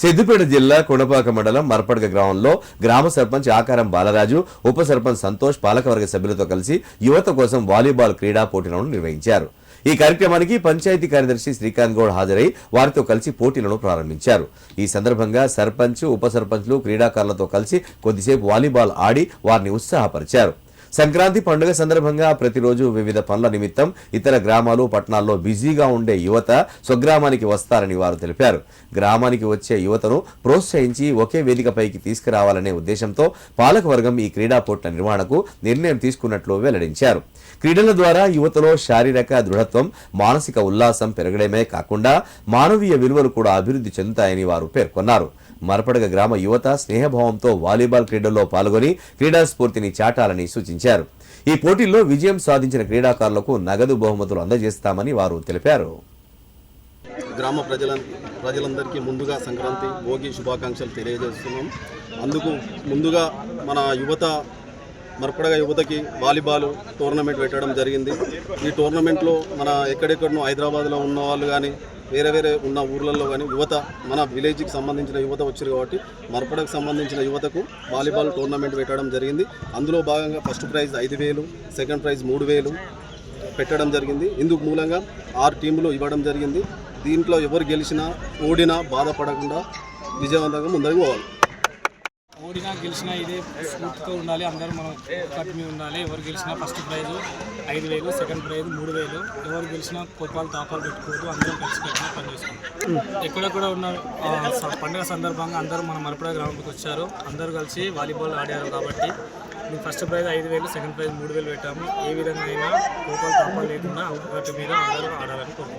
సిద్దిపేట జిల్లా కొండపాక మండలం మర్పడగ గ్రామంలో గ్రామ సర్పంచ్ ఆకారం బాలరాజు ఉప సర్పంచ్ సంతోష్ పాలకవర్గ సభ్యులతో కలిసి యువత కోసం వాలీబాల్ క్రీడా పోటీలను నిర్వహించారు. ఈ కార్యక్రమానికి పంచాయతీ కార్యదర్శి శ్రీకాంత్ గౌడ్ హాజరై వారితో కలిసి పోటీలను ప్రారంభించారు. ఈ సందర్భంగా సర్పంచ్ ఉప సర్పంచ్లు క్రీడాకారులతో కలిసి కొద్దిసేపు వాలీబాల్ ఆడి వారిని ఉత్సాహపరిచారు. సంక్రాంతి పండుగ సందర్భంగా ప్రతిరోజు వివిధ పనుల నిమిత్తం ఇతర గ్రామాలు పట్టణాల్లో బిజీగా ఉండే యువత స్వగ్రామానికి వస్తారని వారు తెలిపారు. గ్రామానికి వచ్చే యువతను ప్రోత్సహించి ఒకే వేదికపైకి తీసుకురావాలనే ఉద్దేశంతో పాలకవర్గం ఈ క్రీడా పోట్ల నిర్వహణకు నిర్ణయం తీసుకున్నట్లు వెల్లడించారు. క్రీడల ద్వారా యువతలో శారీరక దృఢత్వం మానసిక ఉల్లాసం పెరగడమే కాకుండా మానవీయ విలువలు కూడా అభివృద్ధి చెందుతాయని వారు పేర్కొన్నారు. మరపడగ గ్రామ యువత స్నేహభావంతో వాలీబాల్ క్రీడల్లో పాల్గొని క్రీడా స్ఫూర్తిని చాటాలని సూచించారు. ఈ పోటీల్లో విజయం సాధించిన క్రీడాకారులకు నగదు బహుమతులు అందజేస్తామని వారు తెలిపారు. గ్రామ ప్రజల ప్రజలందరికీ ముందుగా సంక్రాంతి భోగి శుభాకాంక్షలు తెలియజేస్తున్నాం. అందుకు ముందుగా మన యువత మరపడగా యువతకి వాలీబాల్ టోర్నమెంట్ పెట్టడం జరిగింది. ఈ టోర్నమెంట్లో మన ఎక్కడెక్కడనో హైదరాబాద్లో ఉన్న వాళ్ళు కానీ వేరే వేరే ఉన్న ఊర్లలో కానీ యువత మన విలేజ్కి సంబంధించిన యువత వచ్చారు కాబట్టి మరపడకు సంబంధించిన యువతకు వాలీబాల్ టోర్నమెంట్ పెట్టడం జరిగింది. అందులో భాగంగా ఫస్ట్ ప్రైజ్ ఐదు వేలు సెకండ్ ప్రైజ్ మూడు వేలు పెట్టడం జరిగింది. ఇందుకు మూలంగా ఆరు టీములు ఇవ్వడం జరిగింది. దీంట్లో ఎవరు గెలిచినా ఓడినా బాధపడకుండా విజయవంతంగా ముందరికి పోవాలి. ఓడినా గెలిచినా ఇదే స్ఫూర్తితో ఉండాలి. అందరూ మనం కట్టి ఉండాలి. ఎవరు గెలిచినా ఫస్ట్ ప్రైజ్ ఐదు వేలు సెకండ్ ప్రైజ్ మూడు వేలు. ఎవరు గెలిచినా కోపాలు తాపాలు పెట్టుకోవద్దు. అందరం కలిసి పెట్టినా పని చేసుకుంటాం. ఎక్కడెక్కడ ఉన్న స- పండుగ సందర్భంగా అందరూ మన మరపడ గ్రౌండ్కి వచ్చారు. అందరూ కలిసి వాలీబాల్ ఆడారు కాబట్టి మేము ఫస్ట్ ప్రైజ్ ఐదు వేలు సెకండ్ ప్రైజ్ మూడు వేలు పెట్టాము. ఏ విధంగా అయినా కోపాలు తాపాలు లేకుండా ఒకటి మీద అందరూ ఆడాలని కోరుకుంటున్నాం.